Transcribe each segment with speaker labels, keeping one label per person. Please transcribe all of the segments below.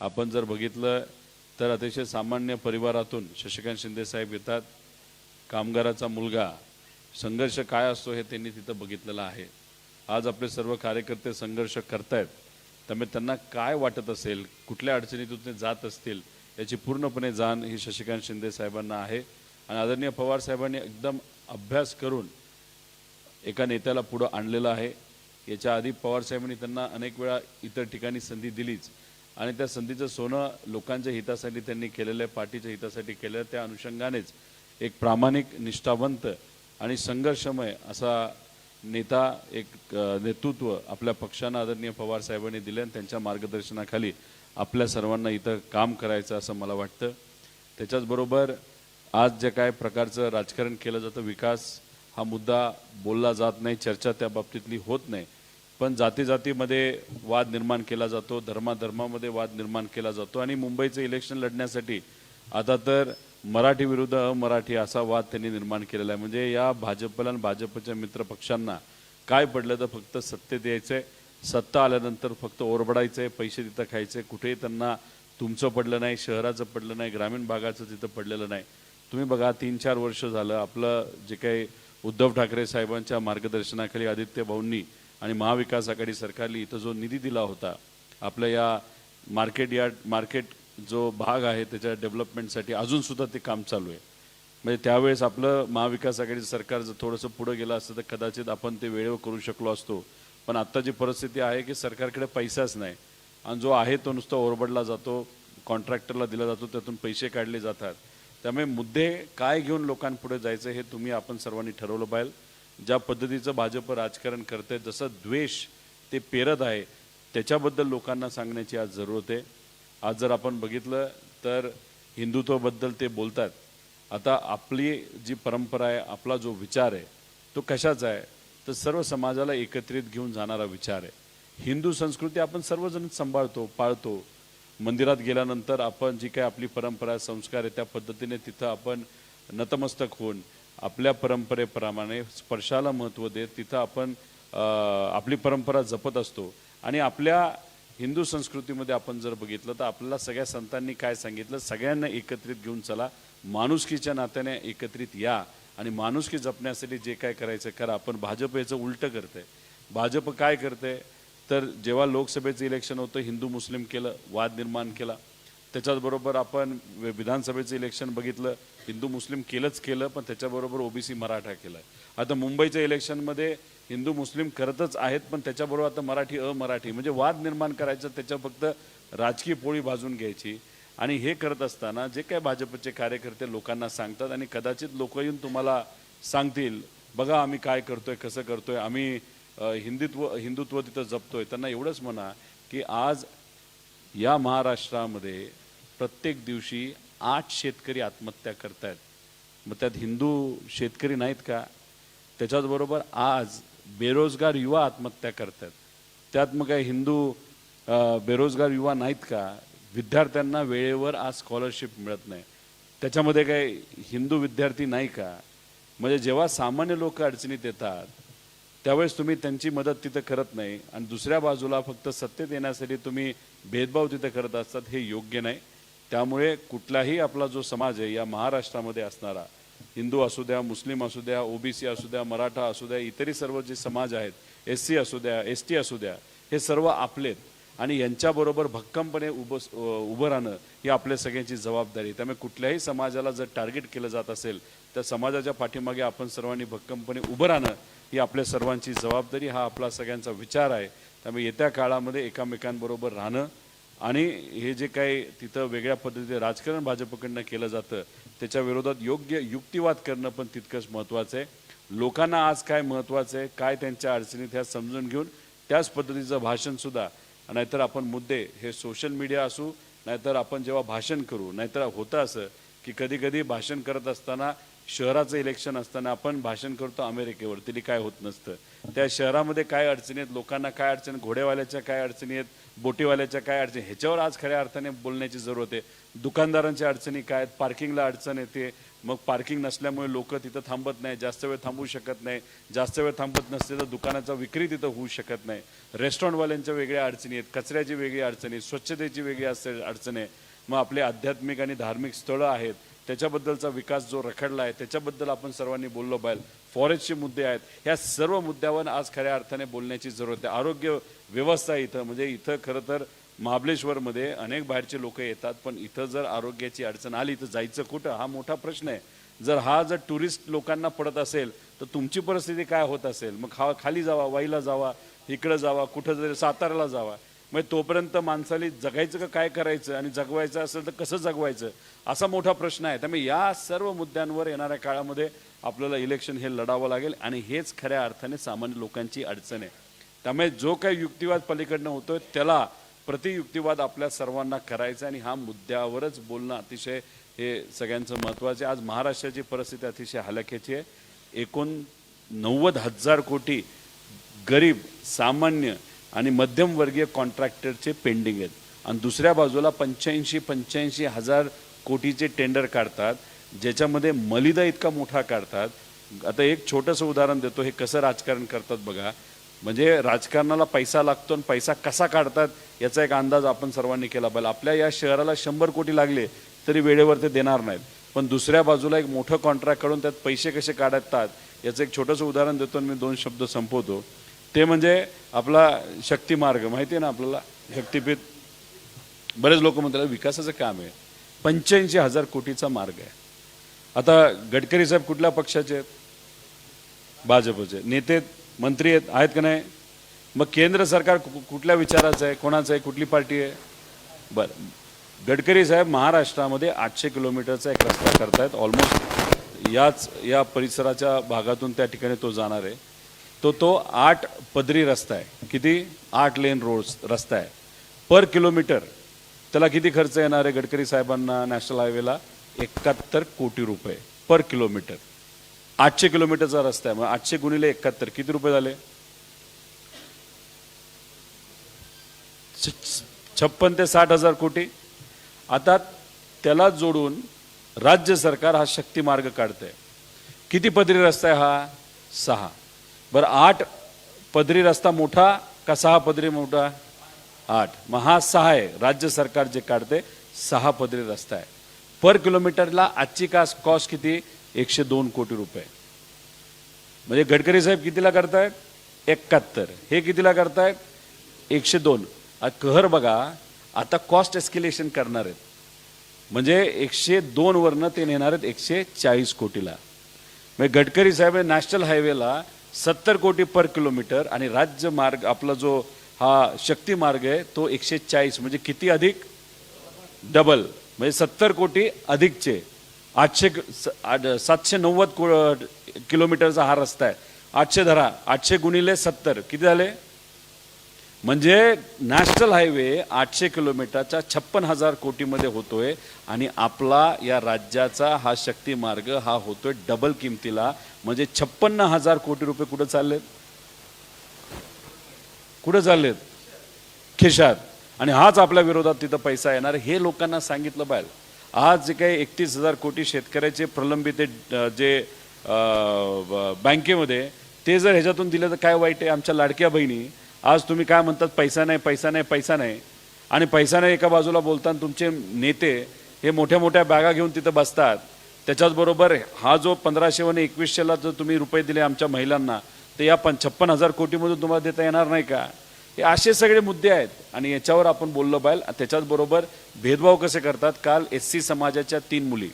Speaker 1: आपण जर बघितलं तर अतिशय सामान्य परिवारातून शशिकांत शिंदे साहेब येतात. कामगाराचा मुलगा. संघर्ष काय असतो हे त्यांनी तिथं बघितलेलं आहे. आज आपले सर्व कार्यकर्ते संघर्ष करतायत. त्यामुळे त्यांना काय वाटत असेल कुठल्या अडचणीतून ते जात असतील याची पूर्णपणे जाण ही शशिकांत शिंदे साहेबांना आहे. आणि आदरणीय पवार साहेबांनी एकदम अभ्यास करून एका नेत्याला पुढं आणलेलं आहे. याच्या आधी पवार साहेबांनी त्यांना अनेक वेळा इतर ठिकाणी संधी दिलीच. आणि त्या संधीचं सोनं लोकांच्या हितासाठी त्यांनी केलेलं आहे पार्टीच्या हितासाठी केलेलं त्या अनुषंगानेच एक प्रामाणिक निष्ठावंत आणि संघर्षमय असा नेता एक नेतृत्व आपल्या पक्षानं आदरणीय पवार साहेबांनी दिले आणि त्यांच्या मार्गदर्शनाखाली आपल्या सर्वांना इथं काम करायचं असं मला वाटतं. त्याच्याचबरोबर आज जे काय प्रकारचं राजकारण केलं जातं विकास हा मुद्दा बोलला जात नाही चर्चा त्या बाबतीतली होत नाही. पण जाती जातीमध्ये वाद निर्माण केला जातो धर्माधर्मामध्ये वाद निर्माण केला जातो आणि मुंबईचं इलेक्शन लढण्यासाठी आता तर मराठी विरुद्ध अमराठी असा वाद त्यांनी निर्माण केलेला आहे. म्हणजे या भाजपला आणि भाजपच्या मित्र पक्षांना काय पडलं तर फक्त सत्तेत आहे सत्ता आल्यानंतर फक्त ओरबडायचंय पैसे तिथं खायचे कुठेही त्यांना तुमचं पडलं नाही शहराचं पडलं नाही ग्रामीण भागाचं तिथं पडलेलं नाही. तुम्ही बघा तीन चार वर्ष झालं आपलं जे काही उद्धव ठाकरे साहेबांच्या मार्गदर्शनाखाली आदित्य भाऊंनी आणि महाविकास आघाडी सरकारने इथं जो निधी दिला होता आपल्या या मार्केट यार्ड मार्केट जो भाग आहे त्याच्या डेव्हलपमेंटसाठी अजून सुद्धा ते काम चालू आहे. म्हणजे त्यावेळेस आपलं महाविकास आघाडी सरकार जर थोडंसं पुढं गेलं असतं तर कदाचित आपण ते वेळेवर करू शकलो असतो. पण आत्ता जी परिस्थिती आहे की सरकारकडे पैसाच नाही. आणि जो आहे तो नुसता ओरबडला जातो कॉन्ट्रॅक्टरला दिला जातो त्यातून पैसे काढले जातात. त्यामुळे मुद्दे काय घेऊन लोकांपुढे जायचं हे तुम्ही आपण सर्वांनी ठरवलं पाहिजे. ज्या पद्धतीचं भाजप राजकारण करते जसं द्वेष ते पेरत आहे त्याच्याबद्दल लोकांना सांगण्याची आज जरूरत आहे. आज जर आपण बघितलं तर हिंदुत्वाबद्दल ते बोलतात. आता आपली जी परंपरा आहे आपला जो विचार आहे तो कशाचा आहे? तर सर्व समाजाला एकत्रित घेऊन जाणारा विचार आहे. हिंदू संस्कृती आपण सर्वजण सांभाळतो पाळतो. मंदिरात गेल्यानंतर आपण जी काय आपली परंपरा संस्कार आहे त्या पद्धतीने तिथं आपण नतमस्तक होऊन आपल्या परंपरेप्रमाणे स्पर्शाला महत्त्व देत तिथं आपण आपली परंपरा जपत असतो. आणि आपल्या हिंदू संस्कृतीमध्ये आपण जर बघितलं तर आपल्याला सगळ्या संतांनी काय सांगितलं? सगळ्यांना एकत्रित घेऊन चला. माणुसकीच्या नात्याने एकत्रित या. आणि माणुसकी जपण्यासाठी जे काय करायचं करा. आपण भाजप याचं उलटं करते भाजप काय करते तर जेव्हा लोकसभेचं इलेक्शन होतं हिंदू मुस्लिम केलं वाद निर्माण केला. त्याच्याचबरोबर आपण विधानसभेचं इलेक्शन बघितलं हिंदू मुस्लिम केलंच केलं पण त्याच्याबरोबर ओबीसी मराठा केलं. आता मुंबईच्या इलेक्शनमध्ये हिंदू मुस्लिम करतच आहेत पण त्याच्याबरोबर आता मराठी अमराठी म्हणजे वाद निर्माण करायचं त्याच्या फक्त राजकीय पोळी भाजून घ्यायची. आणि हे करत असताना जे काय भाजपचे कार्यकर्ते लोकांना सांगतात आणि कदाचित लोक येऊन तुम्हाला सांगतील बघा आम्ही काय करतोय कसं करतोय आम्ही हिंदुत्व हिंदुत्व तिथं जपतोय. त्यांना एवढंच म्हणा की आज या महाराष्ट्रामध्ये प्रत्येक दिवशी आठ शेतकरी आत्महत्या करतायत. मग त्यात हिंदू शेतकरी नाहीत का? त्याच्याचबरोबर आज बेरोजगार युवा आत्महत्या करतात त्यात मग काय हिंदू बेरोजगार युवा नाहीत का? विद्यार्थ्यांना वेळेवर आज स्कॉलरशिप मिळत नाही. त्याच्यामध्ये काय हिंदू विद्यार्थी नाही का? म्हणजे जेव्हा सामान्य लोक अडचणीत येतात त्यावेळेस तुम्ही त्यांची मदत तिथं करत नाही. आणि दुसऱ्या बाजूला फक्त सत्तेत येण्यासाठी तुम्ही भेदभाव तिथं करत असतात हे योग्य नाही. त्यामुळे कुठलाही आपला जो समाज आहे या महाराष्ट्रामध्ये असणारा हिंदू असू द्या मुस्लिम असू द्या ओबीसी असू द्या मराठा असू द्या इतरही सर्व जे समाज आहेत एस सी असू द्या एस टी असू द्या हे सर्व आपलेत. आणि यांच्याबरोबर भक्कमपणे उभं उभं राहणं ही आपल्या सगळ्यांची जबाबदारी त्यामुळे कुठल्याही समाजाला जर टार्गेट केलं जात असेल तर समाजाच्या पाठीमागे आपण सर्वांनी भक्कमपणे उभं राहणं ही आपल्या सर्वांची जबाबदारी हा आपला सगळ्यांचा विचार आहे. त्यामुळे येत्या काळामध्ये एकामेकांबरोबर राहणं आणि हे जे काही तिथं वेगळ्या पद्धतीचे राजकारण भाजपकडनं केलं जातं त्याच्या विरोधात योग्य युक्तिवाद करणं पण तितकंच महत्त्वाचं आहे. लोकांना आज काय महत्त्वाचं आहे काय त्यांच्या अडचणीत ह्या समजून घेऊन त्याच पद्धतीचं भाषणसुद्धा नाहीतर आपण मुद्दे हे सोशल मीडिया असू नाहीतर आपण जेव्हा भाषण करू नाहीतर होतं असं की कधीकधी भाषण करत असताना शहराचं इलेक्शन असताना आपण भाषण करतो अमेरिकेवर. तरी काय होत नसतं. त्या शहरामध्ये काय अडचणी आहेत? लोकांना काय अडचणी घोडेवाल्याच्या काय अडचणी आहेत? बोटीवाल्याच्या काय अडचणी ह्याच्यावर आज खऱ्या अर्थाने बोलण्याची जरूरत आहे. दुकानदारांच्या अडचणी काय आहेत? पार्किंगला अडचण येते. मग पार्किंग नसल्यामुळे लोक तिथं थांबत नाही. जास्त वेळ थांबू शकत नाही. जास्त वेळ थांबत नसते तर दुकानाचा विक्री तिथं होऊ शकत नाही. रेस्टॉरंटवाल्यांच्या वेगळ्या अडचणी आहेत. कचऱ्याची वेगळी अडचणी आहेत, स्वच्छतेची वेगळी असे अडचण आहे. मग आपले आध्यात्मिक आणि धार्मिक स्थळं आहेत. त्याच्याबद्दलचा विकास जो रखडला आहे त्याच्याबद्दल आपण सर्वांनी बोललो पाहिजे. फॉरेस्टचे मुद्दे आहेत. ह्या सर्व मुद्द्यावर आज खऱ्या अर्थाने बोलण्याची जरूरत आहे. आरोग्य व्यवस्था इथं म्हणजे इथं खरं तर महाबलेश्वरमध्ये अनेक बाहेरचे लोक येतात पण इथं जर आरोग्याची अडचण आली तर जायचं कुठं? हा मोठा प्रश्न आहे. जर हा जर टुरिस्ट लोकांना पडत असेल तर तुमची परिस्थिती काय होत असेल? मग खा खाली जावा वाईला जावा इकडं जावा कुठं जरी साताऱ्याला जावा. मग तोपर्यंत माणसाला जगायचं का काय करायचं आणि जगवायचं असेल तर कसं जगवायचं असा मोठा प्रश्न आहे. त्यामुळे या सर्व मुद्द्यांवर येणाऱ्या काळामध्ये आपल्याला इलेक्शन हे लढावं लागेल आणि हेच खऱ्या अर्थाने सामान्य लोकांची अडचण आहे. त्यामुळे जो काही युक्तिवाद पलीकडनं होतोय त्याला प्रतियुक्तिवाद आपल्या सर्वांना करायचा आणि हा मुद्द्यावरच बोलणं अतिशय हे सगळ्यांचं महत्त्वाचं आहे. आज महाराष्ट्राची परिस्थिती अतिशय हलाख्याची आहे. एकूण नव्वद हजार कोटी गरीब सामान्य आणि मध्यमवर्गीय कॉन्ट्रॅक्टरचे पेंडिंग आहेत. आणि दुसऱ्या बाजूला पंच्याऐंशी पंच्याऐंशी हजार कोटीचे टेंडर काढतात ज्याच्यामध्ये मलिदा इतका मोठा काढतात. आता एक छोटंसं उदाहरण देतो हे कसं राजकारण करतात बघा. म्हणजे राजकारणाला पैसा लागतो आणि पैसा कसा काढतात याचा एक अंदाज आपण सर्वांनी केला पाहिजे. आपल्या या शहराला शंभर कोटी लागले तरी वेळेवर ते देणार नाहीत. पण दुसऱ्या बाजूला एक मोठं कॉन्ट्रॅक्ट काढून त्यात पैसे कसे काढतात याचं एक छोटंसं उदाहरण देतो आणि मी दोन शब्द संपवतो. ते म्हणजे आपला शक्तिमार्ग माहिती आहे ना आपल्याला? शक्तिपीठ. बरेच लोक म्हणतात विकासाचं काम आहे. पंच्याऐंशी हजार कोटीचा मार्ग आहे. आता गडकरी साहेब कुठल्या पक्षाचे आहेत? भाजपचे. नेते आहेत, मंत्री आहेत आहेत का नाही? मग केंद्र सरकार कु- कुठल्या विचाराचं आहे? कोणाचं आहे? कुठली पार्टी आहे? बरं. गडकरी साहेब महाराष्ट्रामध्ये आठशे किलोमीटरचा एक रस्ता करतायत. ऑलमोस्ट याच या परिसराच्या भागातून त्या ठिकाणी तो जाणार आहे. तो तो आठ पदरी रस्ता आहे. किती? आठ लेन रोड रस्ता आहे. पर किलोमीटर त्याला किती खर्च येणार आहे गडकरी साहेबांना नॅशनल हायवेला एकाहत्तर कोटी रुपये पर किलोमीटर आठशे किलोमीटरचा रस्ता आहे. मग आठशे गुणिले एकाहत्तर किती रुपये झाले? छप्पन ते साठ हजार कोटी. आता त्याला जोडून राज्य सरकार हा शक्ती मार्ग काढतंय. किती पदरी रस्ता आहे हा? सहा. बरं आठ पदरी रस्ता मोठा का सहा पदरी मोठा? आठ. मग हा सहा आहे राज्य सरकार जे काढते सहा पदरी रस्ता आहे. पर किलोमीटरला आजची कास कॉस्ट किती? एकशे दोन कोटी रुपये. म्हणजे गडकरी साहेब कितीला करतायत? एकाहत्तर. हे कितीला करतायत? एकशे दोन. कहर बघा आता कॉस्ट एस्केलेशन करणार आहेत. म्हणजे एकशे दोन वरनं ते नेणार आहेत एकशे चाळीस कोटीला. म्हणजे गडकरी साहेब नॅशनल हायवेला सत्तर कोटी पर किलोमीटर आणि राज्य मार्ग आपला जो हा शक्ती मार्ग आहे तो एकशे चाळीस म्हणजे किती अधिक? डबल. म्हणजे सत्तर कोटी अधिकचे. आठशे सातशे नव्वद को- किलोमीटरचा हा रस्ता आहे. आठशे धरा आठशे गुणिले सत्तर. किती झाले? म्हणजे नॅशनल हायवे आठशे किलोमीटरचा छप्पन हजार कोटीमध्ये होतोय आणि आपला या राज्याचा हा शक्ती मार्ग हा होतोय डबल किमतीला. म्हणजे छप्पन्न हजार कोटी रुपये कुठं चाललेत? कुठं चाललेत? खिशात. आणि हाच आपल्या विरोधात तिथं पैसा येणार. हे लोकांना सांगितलं पाहिजे. आज जे काही एकतीस हजार कोटी शेतकऱ्याचे प्रलंबित जे बँकेमध्ये ते जर ह्याच्यातून दिलं तर काय वाईट आहे? आमच्या लाडक्या बहिणी आज तुम्ही काय म्हणतात पैसा नाही पैसा नाही पैसा नाही. आणि पैसा नाही एका बाजूला बोलताना तुमचे नेते हे मोठ्या मोठ्या बॅगा घेऊन तिथं बसतात. त्याच्याचबरोबर हा जो पंधराशे आणि एकवीसशेला जर तुम्ही रुपये दिले आमच्या महिलांना तर या पण छप्पन हजार कोटीमधून तुम्हाला देता येणार नाही का? हे असे सगळे मुद्दे आहेत. आणि याच्यावर आपण बोललो पाहिजे त्याच्याचबरोबर भेदभाव कसे करतात? काल एस सी समाजाच्या तीन मुली.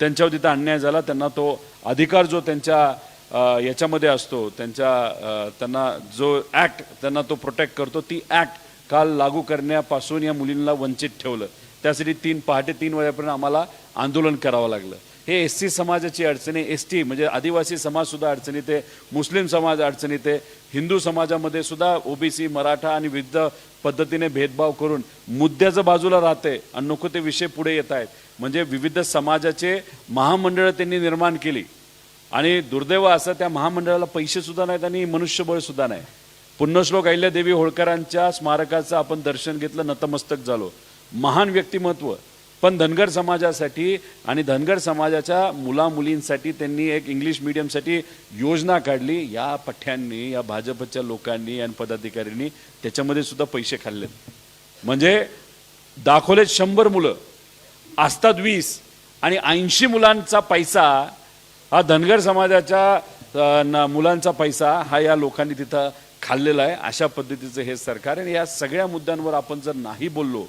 Speaker 1: त्यांच्यावर तिथं अन्याय झाला. त्यांना तो अधिकार जो त्यांच्या याच्यामध्ये असतो. त्यांच्या त्यांना जो ॲक्ट त्यांना तो प्रोटेक्ट करतो. ती ॲक्ट काल लागू करण्यापासून या मुलींना वंचित ठेवलं. त्यासाठी तीन पहाटे तीन वाजेपर्यंत आम्हाला आंदोलन करावं लागलं. हे एस सी समाजाची अडचणी एस टी म्हणजे आदिवासी समाजसुद्धा अडचणीत आहे मुस्लिम समाज अडचणीत आहे हिंदू समाजामध्ये सुद्धा ओबीसी मराठा आणि विविध पद्धतीने भेदभाव करून मुद्द्याचं बाजूला राहते आणि नको ते विषय पुढे येत आहेत म्हणजे विविध समाजाचे महामंडळं त्यांनी निर्माण केली. आणि दुर्दैव असं त्या महामंडळाला पैसे सुद्धा नाहीत आणि मनुष्यबळ सुद्धा नाही. पुण्यश्लोक अहिल्यादेवी होळकरांच्या स्मारकाचं आपण दर्शन घेतलं नतमस्तक झालो. महान व्यक्तिमत्व. पण धनगर समाजासाठी आणि धनगर समाजाच्या मुलामुलींसाठी त्यांनी एक इंग्लिश मिडियमसाठी योजना काढली. या पठ्यांनी या भाजपच्या लोकांनी आणि पदाधिकाऱ्यांनी त्याच्यामध्ये सुद्धा पैसे खाल्लेत. म्हणजे दाखवलेत शंभर मुलं असतात वीस आणि ऐंशी मुलांचा पैसा हा धनगर समाजाच्या ना मुलांचा पैसा हा या लोकांनी तिथं खाल्लेला आहे. अशा पद्धतीचं हे सरकार आणि या सगळ्या मुद्द्यांवर आपण जर नाही बोललो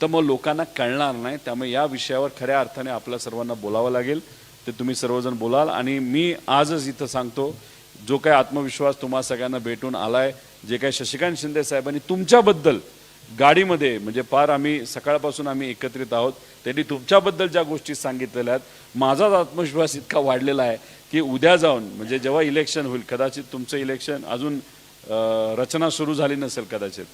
Speaker 1: तर मग लोकांना कळणार नाही. त्यामुळे या विषयावर खऱ्या अर्थाने आपल्या सर्वांना बोलावं लागेल. ते तुम्ही सर्वजण बोलाल. आणि मी आजच इथं सांगतो जो काही आत्मविश्वास तुम्हा सगळ्यांना भेटून आलाय जे काही शशिकांत शिंदे साहेबांनी तुमच्याबद्दल गाडीमध्ये म्हणजे फार आम्ही सकाळपासून आम्ही एकत्रित आहोत. त्यांनी तुमच्याबद्दल ज्या गोष्टी सांगितलेल्या आहेत माझाच आत्मविश्वास इतका वाढलेला आहे की उद्या जाऊन म्हणजे जेव्हा इलेक्शन होईल कदाचित तुमचं इलेक्शन अजून रचना सुरू झाली नसेल कदाचित.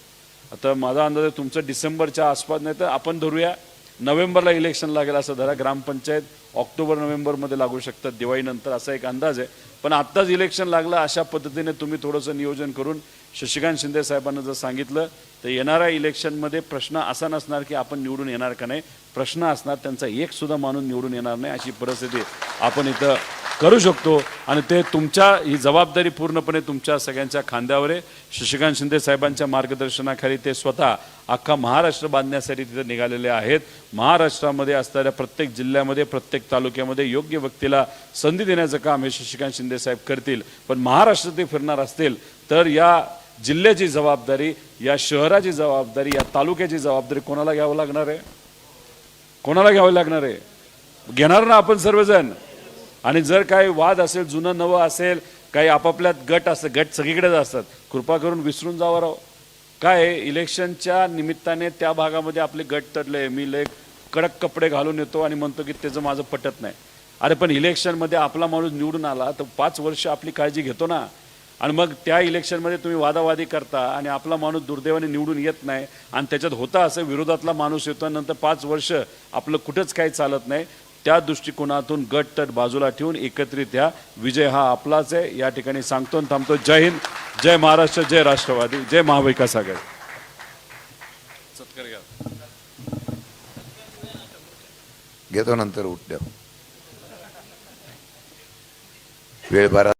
Speaker 1: आता माझा अंदाज आहे तुमचं डिसेंबरच्या आसपास नाही तर आपण धरूया नोव्हेंबरला इलेक्शन लागेल असं धरा ग्रामपंचायत ऑक्टोबर नोव्हेंबरमध्ये लागू शकतात दिवाळीनंतर असा एक अंदाज आहे. पण आत्ताच इलेक्शन लागलं अशा पद्धतीने तुम्ही थोडंसं नियोजन करून शशिकांत शिंदे साहेबांना जर सांगितलं तर येणाऱ्या इलेक्शनमध्ये प्रश्न असा नसणार की आपण निवडून येणार का नाही. प्रश्न असणार त्यांचा एकसुद्धा मानून माणूस निवडून येणार नाही अशी परिस्थिती आपण इथं करू शकतो. आणि ते तुमच्या ही जबाबदारी पूर्णपणे तुमच्या सगळ्यांच्या खांद्यावर आहे. शशिकांत शिंदे साहेबांच्या मार्गदर्शनाखाली ते स्वतः अख्खा महाराष्ट्र बांधण्यासाठी तिथे निघालेले आहेत. महाराष्ट्रामध्ये असणाऱ्या प्रत्येक जिल्ह्यामध्ये प्रत्येक तालुक्यामध्ये योग्य व्यक्तीला संधी देण्याचं काम हे शशिकांत शिंदे साहेब करतील. पण महाराष्ट्रात ते फिरणार असतील तर या जिल्ह्याची जबाबदारी या शहराची जबाबदारी या तालुक्याची जबाबदारी कोणाला घ्यावं लागणार आहे? कोणाला घ्यावं लागणार आहे? घेणार ना आपण सर्वजण? आणि जर काही वाद असेल जुनं नवं असेल काही आपापल्यात गट असतं गट सगळीकडेच असतात कृपा करून विसरून जावं राव. काय इलेक्शनच्या निमित्ताने त्या भागामध्ये आपले गट तडले. मी लय कडक कपडे घालून येतो आणि म्हणतो की त्याचं माझं पटत नाही. अरे पण इलेक्शनमध्ये आपला माणूस निवडून आला तर पाच वर्ष आपली काळजी घेतो ना. आणि मग त्या इलेक्शनमध्ये तुम्ही वादावादी करता आणि आपला माणूस दुर्दैवाने निवडून येत नाही आणि त्याच्यात होता असं विरोधातला माणूस येतो नंतर पाच वर्ष आपलं कुठंच काही चालत नाही त्या दृष्टिकोनातून गट तट बाजूला ठेवून एकत्रित या. विजय हा आपलाच आहे. या ठिकाणी सांगतो आणि थांबतो. जय हिंद जय महाराष्ट्र जय राष्ट्रवादी जय महाविकास आघाडी. सत्कार
Speaker 2: घेतो नंतर उठल्यावर वेळ बारा